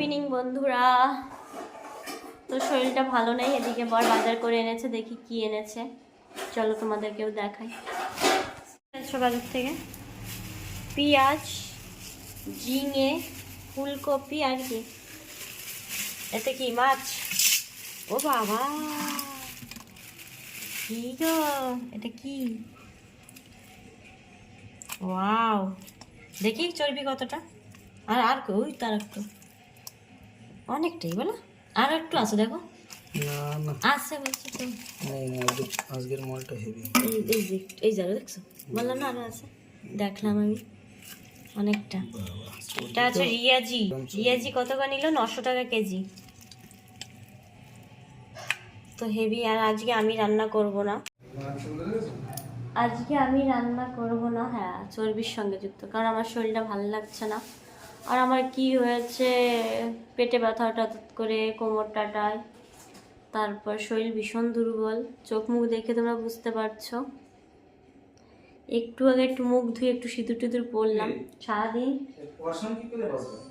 Evening বন্ধুরা। তো শরীরটা ভালো নেই, এদিকে বর বাজার করে এনেছে, দেখি কি এনেছে। চলো তোমাদেরকেও দেখাই। বাজার থেকে। পেঁয়াজ, ঝিঙে, ফুলকপি, আর কি। এতে কি, মাছ? ও বাবা! কি গো, এটা কি? ওয়াও! দেখি চর্বি কতটা। আর আর কই, তার একটু। অনেকটাই বলো। আর একটু আছে দেখো। না না। আছে বলছি তো। নেই না আজকে- আজকের মালটা হেভি এই এই যে এই যারা দেখছ? বললাম না আরও আছে? দেখলাম আমি। অনেকটা। এটা আছে রিয়াজি। রিয়াজি কত করে নিল? নশো টাকা কেজি। তো হেভি আর আজকে আমি রান্না করব না। আজকে আমি রান্না করব না হ্যাঁ চর্বির সঙ্গে যুক্ত কারণ আমার শরীরটা ভালো লাগছে না। আর আমার কি হয়েছে? পেটে ব্যথা হঠাৎ করে কোমরটাটায় তারপর শরীর ভীষণ দুর্বল। চোখ মুখ দেখে তোমরা বুঝতে পারছ। একটু আগে একটু মুখ ধুয়ে একটু সিঁদুর টিঁদুর পরলাম। সারাদিন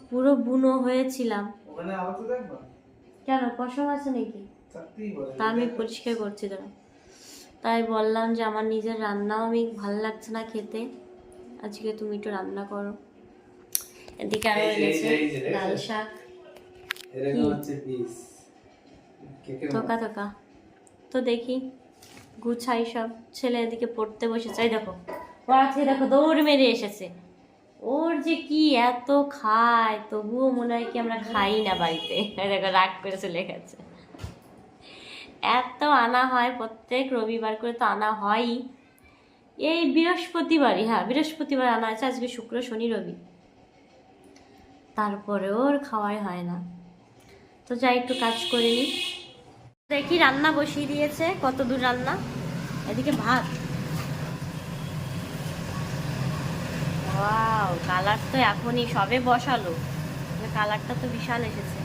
পুরো বুনো হয়েছিলাম। কেন? পশম আছে নাকি? তা আমি পরিষ্কার করছি দাঁড়া তাই বললাম যে আমার নিজের রান্নাও আমি ভালো লাগছে না খেতে। আজকে তুমি একটু রান্না করো। এদিকে আরও এনেছে? লাল শাক। তোকা তোকা তো দেখি গুছাই সব। ছেলে এদিকে পড়তে বসেছে। দেখো থেকে দেখো দৌড় মেরে এসেছে। ওর যে কি এত খায় তবুও মনে হয় কি আমরা খাই না বাড়িতে। দেখো রাগ করে চলে গেছে। এত আনা হয় প্রত্যেক রবিবার করে তো আনা হয়ই। এই বৃহস্পতিবারই হ্যাঁ বৃহস্পতিবার আনা আছে আজকে শুক্র শনি রবি। তারপরে ওর খাওয়াই হয় না। তো যাই একটু কাজ করে নিই দেখি রান্না বসিয়ে দিয়েছে কত দূর রান্না? এদিকে ভাত। কালার তো এখনই, সবে বসালো। কালারটা তো বিশাল এসেছে।